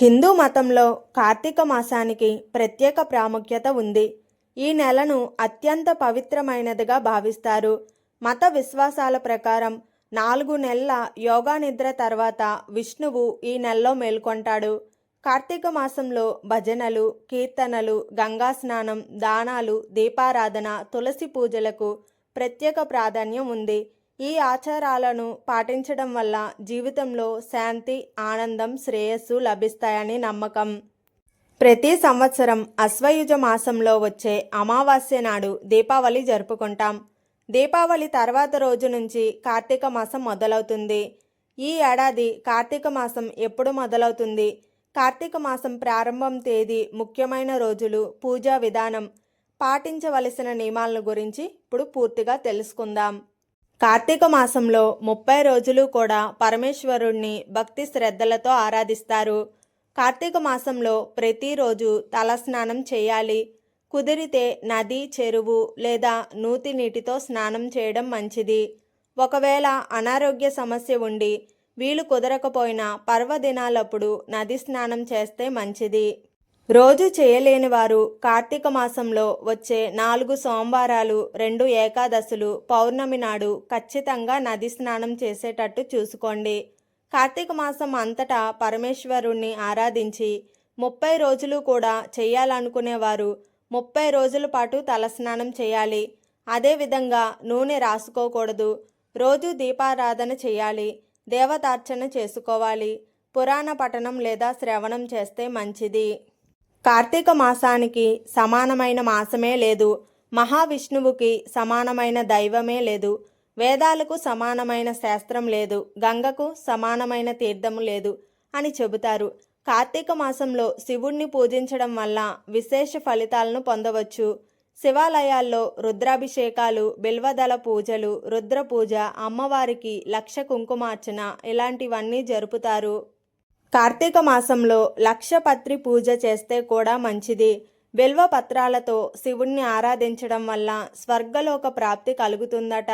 హిందూ మతంలో కార్తీక మాసానికి ప్రత్యేక ప్రాముఖ్యత ఉంది. ఈ నెలను అత్యంత పవిత్రమైనదిగా భావిస్తారు. మత విశ్వాసాల ప్రకారం నాలుగు నెలల యోగా నిద్ర తర్వాత విష్ణువు ఈ నెలలో మేల్కొంటాడు. కార్తీక మాసంలో భజనలు కీర్తనలు గంగా స్నానం దానాలు దీపారాధన తులసి పూజలకు ప్రత్యేక ప్రాధాన్యం ఉంది. ఈ ఆచారాలను పాటించడం వల్ల జీవితంలో శాంతి ఆనందం శ్రేయస్సు లభిస్తాయని నమ్మకం. ప్రతి సంవత్సరం అశ్వయుజ మాసంలో వచ్చే అమావాస్య నాడు దీపావళి జరుపుకుంటాం. దీపావళి తర్వాత రోజు నుంచి కార్తీక మాసం మొదలవుతుంది. ఈ ఏడాది కార్తీక మాసం ఎప్పుడు మొదలవుతుంది? కార్తీక మాసం ప్రారంభం తేదీ ముఖ్యమైన రోజులు పూజా విధానం. పాటించవలసిన నియమాలను గురించి ఇప్పుడు పూర్తిగా తెలుసుకుందాం. కార్తీక మాసంలో ముప్పై రోజులు కూడా పరమేశ్వరుణ్ణి భక్తి శ్రద్ధలతో ఆరాధిస్తారు. కార్తీక మాసంలో ప్రతిరోజు తలస్నానం చేయాలి. కుదిరితే నది చెరువు లేదా నూతి నీటితో స్నానం చేయడం మంచిది. ఒకవేళ అనారోగ్య సమస్య ఉండి వీలు కుదరకపోయినా పర్వదినాలప్పుడు నది స్నానం చేస్తే మంచిది. రోజు చేయలేని వారు కార్తీక మాసంలో వచ్చే నాలుగు సోమవారాలు రెండు ఏకాదశులు పౌర్ణమి నాడు ఖచ్చితంగా నది స్నానం చేసేటట్టు చూసుకోండి. కార్తీక మాసం అంతటా పరమేశ్వరుణ్ణి ఆరాధించి ముప్పై రోజులు కూడా చేయాలనుకునేవారు ముప్పై రోజుల పాటు తలస్నానం చేయాలి. అదేవిధంగా నూనె రాసుకోకూడదు. రోజు దీపారాధన చేయాలి. దేవతార్చన చేసుకోవాలి. పురాణ పఠనం లేదా శ్రవణం చేస్తే మంచిది. కార్తీక మాసానికి సమానమైన మాసమే లేదు. మహావిష్ణువుకి సమానమైన దైవమే లేదు. వేదాలకు సమానమైన శాస్త్రం లేదు. గంగకు సమానమైన తీర్థము లేదు అని చెబుతారు. కార్తీక మాసంలో శివుణ్ణి పూజించడం వల్ల విశేష ఫలితాలను పొందవచ్చు. శివాలయాల్లో రుద్రాభిషేకాలు బిల్వదళ పూజలు రుద్ర పూజ అమ్మవారికి లక్ష కుంకుమార్చన ఇలాంటివన్నీ జరుపుతారు. కార్తీక మాసంలో లక్షపత్రి పూజ చేస్తే కూడా మంచిది. బిల్వ పత్రాలతో శివుణ్ణి ఆరాధించడం వల్ల స్వర్గలోక ప్రాప్తి కలుగుతుందట.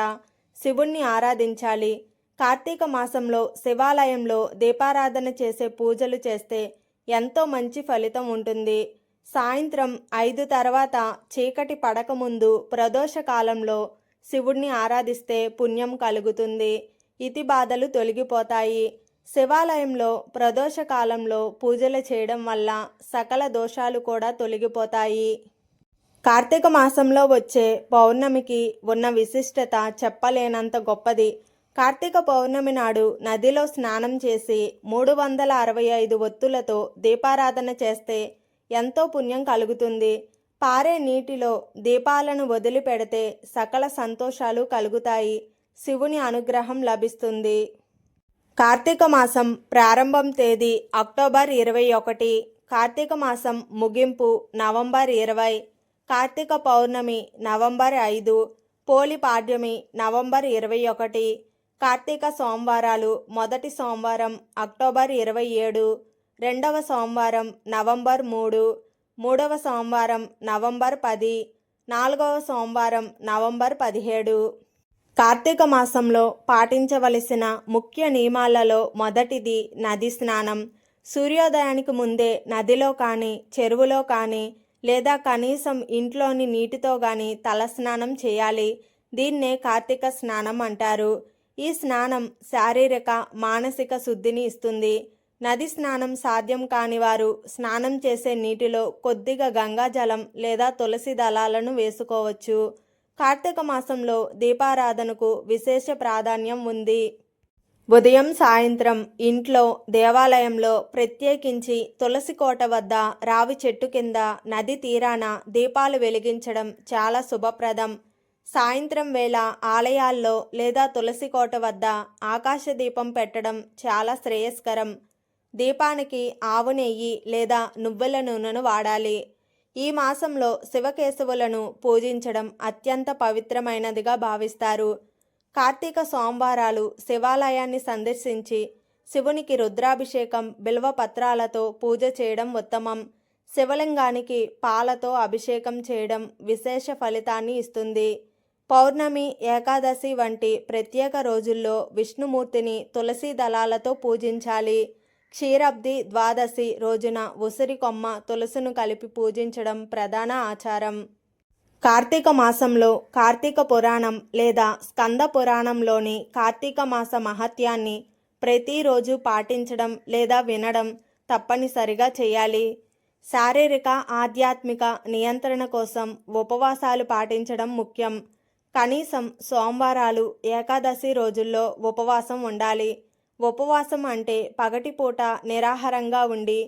శివుణ్ణి ఆరాధించాలి. కార్తీక మాసంలో శివాలయంలో దీపారాధన చేసే పూజలు చేస్తే ఎంతో మంచి ఫలితం ఉంటుంది. సాయంత్రం ఐదు తర్వాత చీకటి పడకముందు ప్రదోష కాలంలో శివుణ్ణి ఆరాధిస్తే పుణ్యం కలుగుతుంది. ఇతి బాధలు తొలగిపోతాయి. శివాలయంలో ప్రదోష కాలంలో పూజలు చేయడం వల్ల సకల దోషాలు కూడా తొలగిపోతాయి. కార్తీక మాసంలో వచ్చే పౌర్ణమికి ఉన్న విశిష్టత చెప్పలేనంత గొప్పది. కార్తీక పౌర్ణమి నాడు నదిలో స్నానం చేసి మూడు వందల అరవై ఐదు ఒత్తులతో దీపారాధన చేస్తే ఎంతో పుణ్యం కలుగుతుంది. పారే నీటిలో దీపాలను వదిలిపెడితే సకల సంతోషాలు కలుగుతాయి. శివుని అనుగ్రహం లభిస్తుంది. కార్తీక మాసం ప్రారంభం తేదీ అక్టోబర్ ఇరవై ఒకటి కార్తీక మాసం ముగింపు నవంబర్ ఇరవై కార్తీక పౌర్ణమి నవంబర్ ఐదు పోలి పాడ్యమి నవంబర్ ఇరవై ఒకటి కార్తీక సోమవారాలు మొదటి సోమవారం అక్టోబర్ ఇరవై ఏడు రెండవ సోమవారం నవంబర్ మూడు మూడవ సోమవారం నవంబర్ పది నాలుగవ సోమవారం నవంబర్ పదిహేడు. కార్తీక మాసంలో పాటించవలసిన ముఖ్య నియమాలలో మొదటిది నది స్నానం. సూర్యోదయానికి ముందే నదిలో కానీ చెరువులో కానీ లేదా కనీసం ఇంట్లోని నీటితో కానీ తలస్నానం చేయాలి. దీన్నే కార్తీక స్నానం అంటారు. ఈ స్నానం శారీరక మానసిక శుద్ధిని ఇస్తుంది. నది స్నానం సాధ్యం కాని వారు స్నానం చేసే నీటిలో కొద్దిగా గంగాజలం లేదా తులసి దళాలను వేసుకోవచ్చు. కార్తీక మాసంలో దీపారాధనకు విశేష ప్రాధాన్యం ఉంది. ఉదయం సాయంత్రం ఇంట్లో దేవాలయంలో ప్రత్యేకించి తులసి కోట వద్ద రావి చెట్టు కింద నది తీరాన దీపాలు వెలిగించడం చాలా శుభప్రదం. సాయంత్రం వేళ ఆలయాల్లో లేదా తులసి కోట వద్ద ఆకాశ దీపం పెట్టడం చాలా శ్రేయస్కరం. దీపానికి ఆవు నెయ్యి లేదా నువ్వుల నూనెను వాడాలి. ఈ మాసంలో శివకేశవులను పూజించడం అత్యంత పవిత్రమైనదిగా భావిస్తారు. కార్తీక సోమవారాలు శివాలయాన్ని సందర్శించి శివునికి రుద్రాభిషేకం బిల్వ పత్రాలతో పూజ చేయడం ఉత్తమం. శివలింగానికి పాలతో అభిషేకం చేయడం విశేష ఫలితాన్ని ఇస్తుంది. పౌర్ణమి ఏకాదశి వంటి ప్రత్యేక రోజుల్లో విష్ణుమూర్తిని తులసి దళాలతో పూజించాలి. క్షీరబ్ది ద్వాదశి రోజున ఉసిరి కొమ్మ తులసును కలిపి పూజించడం ప్రధాన ఆచారం. కార్తీక మాసంలో కార్తీక పురాణం లేదా స్కంద పురాణంలోని కార్తీక మాస మహత్యాన్ని ప్రతిరోజు పాటించడం లేదా వినడం తప్పనిసరిగా చేయాలి. శారీరక ఆధ్యాత్మిక నియంత్రణ కోసం ఉపవాసాలు పాటించడం ముఖ్యం. కనీసం సోమవారాలు ఏకాదశి రోజుల్లో ఉపవాసం ఉండాలి. ఉపవాసం అంటే పగటిపూట నిరాహారంగా ఉండి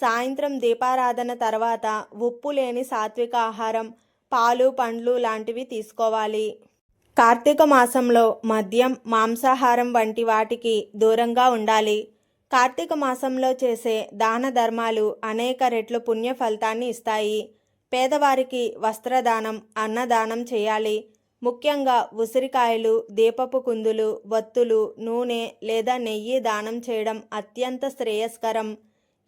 సాయంత్రం దీపారాధన తర్వాత ఉప్పు లేని సాత్విక ఆహారం పాలు పండ్లు లాంటివి తీసుకోవాలి. కార్తీక మాసంలో మద్యం మాంసాహారం వంటి వాటికి దూరంగా ఉండాలి. కార్తీక మాసంలో చేసే దాన ధర్మాలు అనేక రెట్లు పుణ్య ఫలితాన్ని ఇస్తాయి. పేదవారికి వస్త్రదానం అన్నదానం చేయాలి. ముఖ్యంగా ఉసిరికాయలు దీపపు కుందులు వత్తులు నూనె లేదా నెయ్యి దానం చేయడం అత్యంత శ్రేయస్కరం.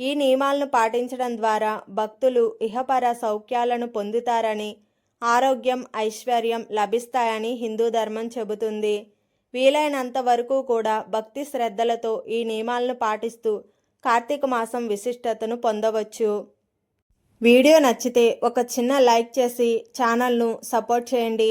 ఈ నియమాలను పాటించడం ద్వారా భక్తులు ఇహపర సౌఖ్యాలను పొందుతారని ఆరోగ్యం ఐశ్వర్యం లభిస్తాయని హిందూ ధర్మం చెబుతుంది. వీలైనంత వరకు కూడా భక్తి శ్రద్ధలతో ఈ నియమాలను పాటిస్తూ కార్తీక మాసం విశిష్టతను పొందవచ్చు. వీడియో నచ్చితే ఒక చిన్న లైక్ చేసి ఛానల్ను సపోర్ట్ చేయండి.